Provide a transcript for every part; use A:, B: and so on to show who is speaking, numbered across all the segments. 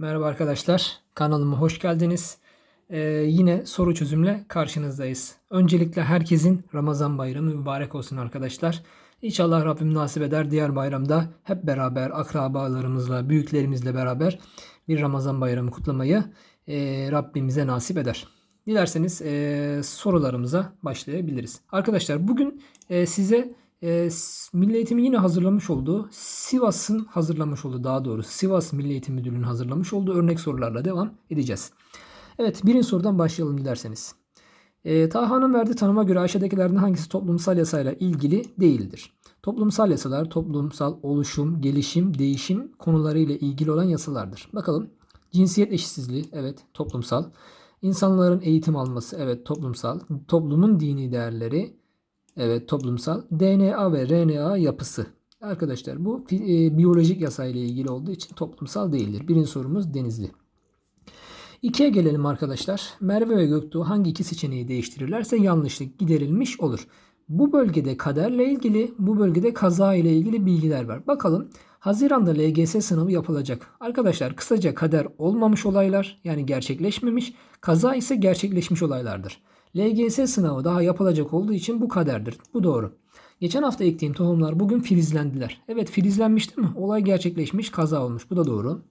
A: Merhaba arkadaşlar, kanalıma hoş geldiniz. Ee, yine soru çözümle karşınızdayız. Öncelikle herkesin Ramazan bayramı mübarek olsun arkadaşlar. İnşallah Rabbim nasip eder diğer bayramda hep beraber akrabalarımızla, büyüklerimizle beraber bir Ramazan bayramı kutlamayı e, Rabbimize nasip eder. Dilerseniz e, sorularımıza başlayabiliriz. Arkadaşlar bugün e, size e, Milli Eğitim'in yine hazırlamış olduğu, Sivas'ın hazırlamış olduğu daha doğrusu Sivas Milli Eğitim Müdürlüğü'nün hazırlamış olduğu örnek sorularla devam edeceğiz. Evet birinci sorudan başlayalım dilerseniz. E, Taha'nın verdiği tanıma göre aşağıdakilerden hangisi toplumsal yasayla ilgili değildir? Toplumsal yasalar toplumsal oluşum, gelişim, değişim konularıyla ilgili olan yasalardır. Bakalım. Cinsiyet eşitsizliği evet toplumsal. İnsanların eğitim alması evet toplumsal. Toplumun dini değerleri Evet toplumsal. DNA ve RNA yapısı. Arkadaşlar bu e, biyolojik yasayla ilgili olduğu için toplumsal değildir. Birinci sorumuz denizli. İkiye gelelim arkadaşlar. Merve ve Göktuğ hangi iki seçeneği değiştirirlerse yanlışlık giderilmiş olur. Bu bölgede kaderle ilgili, bu bölgede kaza ile ilgili bilgiler var. Bakalım Haziran'da LGS sınavı yapılacak. Arkadaşlar kısaca kader olmamış olaylar yani gerçekleşmemiş, kaza ise gerçekleşmiş olaylardır. LGS sınavı daha yapılacak olduğu için bu kaderdir. Bu doğru. Geçen hafta ektiğim tohumlar bugün filizlendiler. Evet filizlenmiş değil mi? Olay gerçekleşmiş, kaza olmuş. Bu da doğru.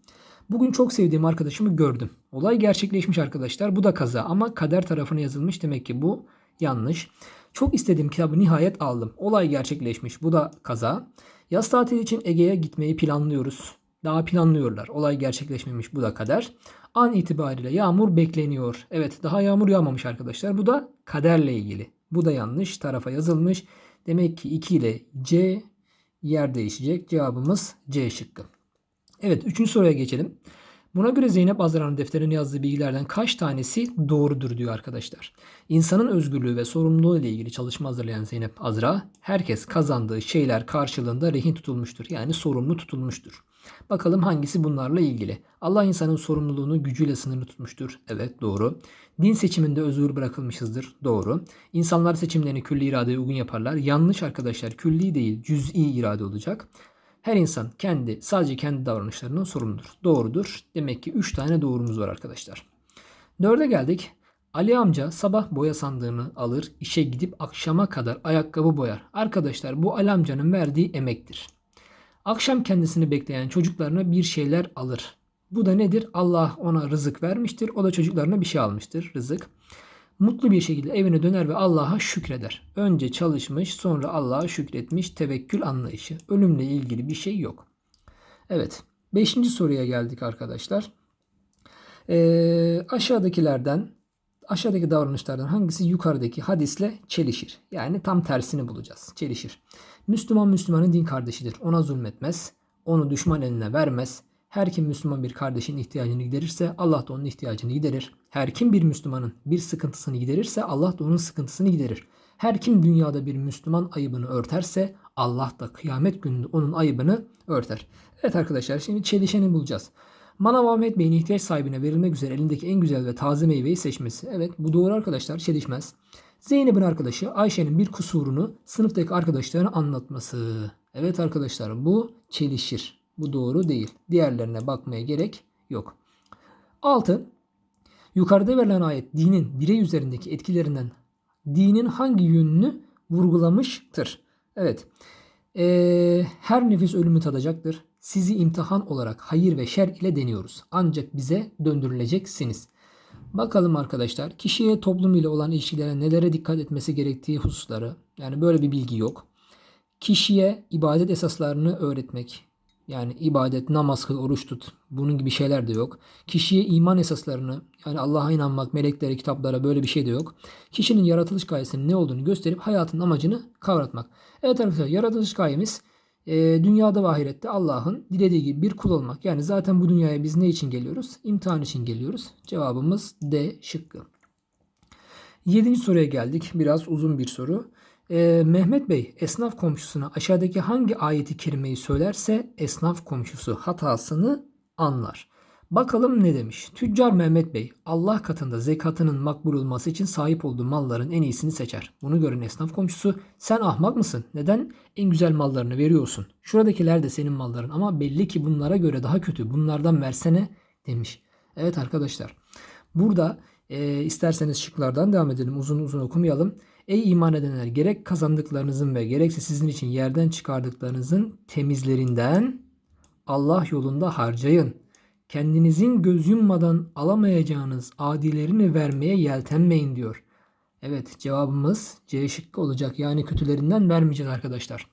A: Bugün çok sevdiğim arkadaşımı gördüm. Olay gerçekleşmiş arkadaşlar. Bu da kaza ama kader tarafına yazılmış. Demek ki bu yanlış. Çok istediğim kitabı nihayet aldım. Olay gerçekleşmiş. Bu da kaza. Yaz tatili için Ege'ye gitmeyi planlıyoruz. Daha planlıyorlar. Olay gerçekleşmemiş. Bu da kader. An itibariyle yağmur bekleniyor. Evet daha yağmur yağmamış arkadaşlar. Bu da kaderle ilgili. Bu da yanlış. Tarafa yazılmış. Demek ki 2 ile C yer değişecek. Cevabımız C şıkkı. Evet üçüncü soruya geçelim. Buna göre Zeynep Azra'nın defterine yazdığı bilgilerden kaç tanesi doğrudur diyor arkadaşlar. İnsanın özgürlüğü ve sorumluluğu ile ilgili çalışma hazırlayan Zeynep Azra, herkes kazandığı şeyler karşılığında rehin tutulmuştur. Yani sorumlu tutulmuştur. Bakalım hangisi bunlarla ilgili? Allah insanın sorumluluğunu gücüyle sınırlı tutmuştur. Evet doğru. Din seçiminde özgür bırakılmışızdır. Doğru. İnsanlar seçimlerini külli iradeye uygun yaparlar. Yanlış arkadaşlar. Külli değil cüz'i irade olacak. Her insan kendi sadece kendi davranışlarından sorumludur. Doğrudur. Demek ki 3 tane doğrumuz var arkadaşlar. Dörde geldik. Ali amca sabah boya sandığını alır, işe gidip akşama kadar ayakkabı boyar. Arkadaşlar bu Ali amcanın verdiği emektir. Akşam kendisini bekleyen çocuklarına bir şeyler alır. Bu da nedir? Allah ona rızık vermiştir. O da çocuklarına bir şey almıştır. Rızık. Mutlu bir şekilde evine döner ve Allah'a şükreder. Önce çalışmış, sonra Allah'a şükretmiş tevekkül anlayışı. Ölümle ilgili bir şey yok. Evet. Beşinci soruya geldik arkadaşlar. Ee, aşağıdakilerden aşağıdaki davranışlardan hangisi yukarıdaki hadisle çelişir? Yani tam tersini bulacağız. Çelişir. Müslüman Müslümanın din kardeşidir. Ona zulmetmez. Onu düşman eline vermez. Her kim Müslüman bir kardeşin ihtiyacını giderirse Allah da onun ihtiyacını giderir. Her kim bir Müslümanın bir sıkıntısını giderirse Allah da onun sıkıntısını giderir. Her kim dünyada bir Müslüman ayıbını örterse Allah da kıyamet gününde onun ayıbını örter. Evet arkadaşlar şimdi çelişeni bulacağız. Manav Ahmet Bey'in ihtiyaç sahibine verilmek üzere elindeki en güzel ve taze meyveyi seçmesi. Evet bu doğru arkadaşlar çelişmez. Zeynep'in arkadaşı Ayşe'nin bir kusurunu sınıftaki arkadaşlarına anlatması. Evet arkadaşlar bu çelişir. Bu doğru değil. Diğerlerine bakmaya gerek yok. 6. Yukarıda verilen ayet dinin birey üzerindeki etkilerinden dinin hangi yönünü vurgulamıştır? Evet. Ee, her nefis ölümü tadacaktır. Sizi imtihan olarak hayır ve şer ile deniyoruz. Ancak bize döndürüleceksiniz. Bakalım arkadaşlar kişiye toplum ile olan ilişkilere nelere dikkat etmesi gerektiği hususları yani böyle bir bilgi yok. Kişiye ibadet esaslarını öğretmek yani ibadet, namaz kıl, oruç tut bunun gibi şeyler de yok. Kişiye iman esaslarını yani Allah'a inanmak, meleklere, kitaplara böyle bir şey de yok. Kişinin yaratılış gayesinin ne olduğunu gösterip hayatın amacını kavratmak. Evet arkadaşlar yaratılış gayemiz e, dünyada ve ahirette Allah'ın dilediği gibi bir kul olmak. Yani zaten bu dünyaya biz ne için geliyoruz? İmtihan için geliyoruz. Cevabımız D şıkkı. Yedinci soruya geldik. Biraz uzun bir soru. Ee, Mehmet Bey esnaf komşusuna aşağıdaki hangi ayeti kerimeyi söylerse esnaf komşusu hatasını anlar. Bakalım ne demiş? Tüccar Mehmet Bey Allah katında zekatının makbul olması için sahip olduğu malların en iyisini seçer. Bunu gören esnaf komşusu sen ahmak mısın? Neden en güzel mallarını veriyorsun? Şuradakiler de senin malların ama belli ki bunlara göre daha kötü. Bunlardan versene demiş. Evet arkadaşlar. Burada e, isterseniz şıklardan devam edelim. Uzun uzun okumayalım. Ey iman edenler gerek kazandıklarınızın ve gerekse sizin için yerden çıkardıklarınızın temizlerinden Allah yolunda harcayın. Kendinizin göz yummadan alamayacağınız adilerini vermeye yeltenmeyin diyor. Evet cevabımız C şıkkı olacak. Yani kötülerinden vermeyeceğiz arkadaşlar.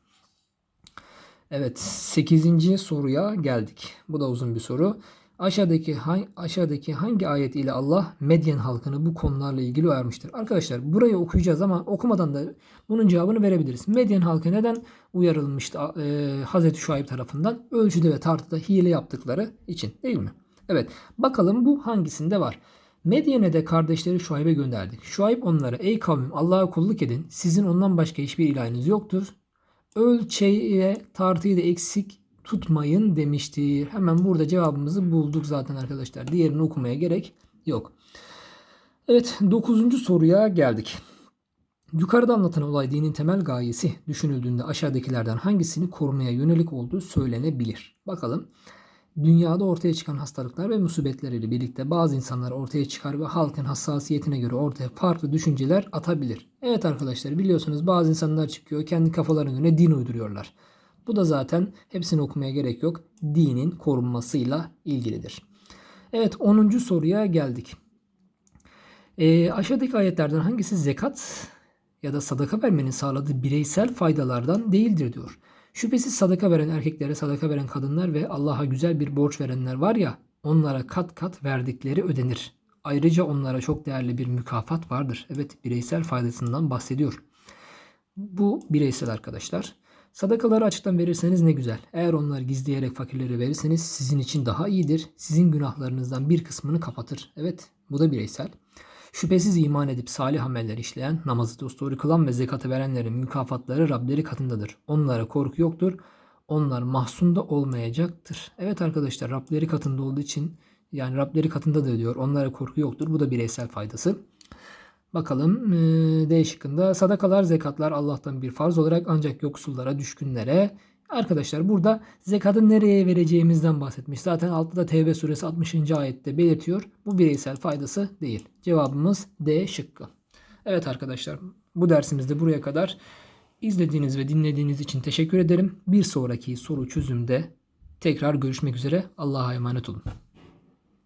A: Evet 8. soruya geldik. Bu da uzun bir soru. Aşağıdaki hangi, aşağıdaki hangi ayet ile Allah Medyen halkını bu konularla ilgili uyarmıştır? Arkadaşlar burayı okuyacağız ama okumadan da bunun cevabını verebiliriz. Medyen halkı neden uyarılmıştı e, Hazreti Şuayb tarafından? Ölçüde ve tartıda hile yaptıkları için değil mi? Evet bakalım bu hangisinde var? Medyen'e de kardeşleri Şuayb'e gönderdik. Şuayb onlara ey kavmim Allah'a kulluk edin. Sizin ondan başka hiçbir ilahınız yoktur. Ölçeğe tartıyı da eksik tutmayın demiştir. Hemen burada cevabımızı bulduk zaten arkadaşlar. Diğerini okumaya gerek yok. Evet 9. soruya geldik. Yukarıda anlatan olay dinin temel gayesi düşünüldüğünde aşağıdakilerden hangisini korumaya yönelik olduğu söylenebilir. Bakalım. Dünyada ortaya çıkan hastalıklar ve musibetler ile birlikte bazı insanlar ortaya çıkar ve halkın hassasiyetine göre ortaya farklı düşünceler atabilir. Evet arkadaşlar biliyorsunuz bazı insanlar çıkıyor kendi kafalarına göre din uyduruyorlar. Bu da zaten hepsini okumaya gerek yok. Dinin korunmasıyla ilgilidir. Evet 10. soruya geldik. E, aşağıdaki ayetlerden hangisi zekat ya da sadaka vermenin sağladığı bireysel faydalardan değildir diyor. Şüphesiz sadaka veren erkeklere, sadaka veren kadınlar ve Allah'a güzel bir borç verenler var ya, onlara kat kat verdikleri ödenir. Ayrıca onlara çok değerli bir mükafat vardır. Evet, bireysel faydasından bahsediyor. Bu bireysel arkadaşlar. Sadakaları açıktan verirseniz ne güzel. Eğer onları gizleyerek fakirlere verirseniz sizin için daha iyidir. Sizin günahlarınızdan bir kısmını kapatır. Evet, bu da bireysel. Şüphesiz iman edip salih ameller işleyen, namazı dosdoğru kılan ve zekatı verenlerin mükafatları Rableri katındadır. Onlara korku yoktur. Onlar mahzunda olmayacaktır. Evet arkadaşlar Rableri katında olduğu için yani Rableri katındadır diyor. Onlara korku yoktur. Bu da bireysel faydası. Bakalım D şıkkında sadakalar zekatlar Allah'tan bir farz olarak ancak yoksullara düşkünlere Arkadaşlar burada zekatı nereye vereceğimizden bahsetmiş. Zaten altta da Tevbe suresi 60. ayette belirtiyor. Bu bireysel faydası değil. Cevabımız D şıkkı. Evet arkadaşlar bu dersimizde buraya kadar izlediğiniz ve dinlediğiniz için teşekkür ederim. Bir sonraki soru çözümde tekrar görüşmek üzere. Allah'a emanet olun.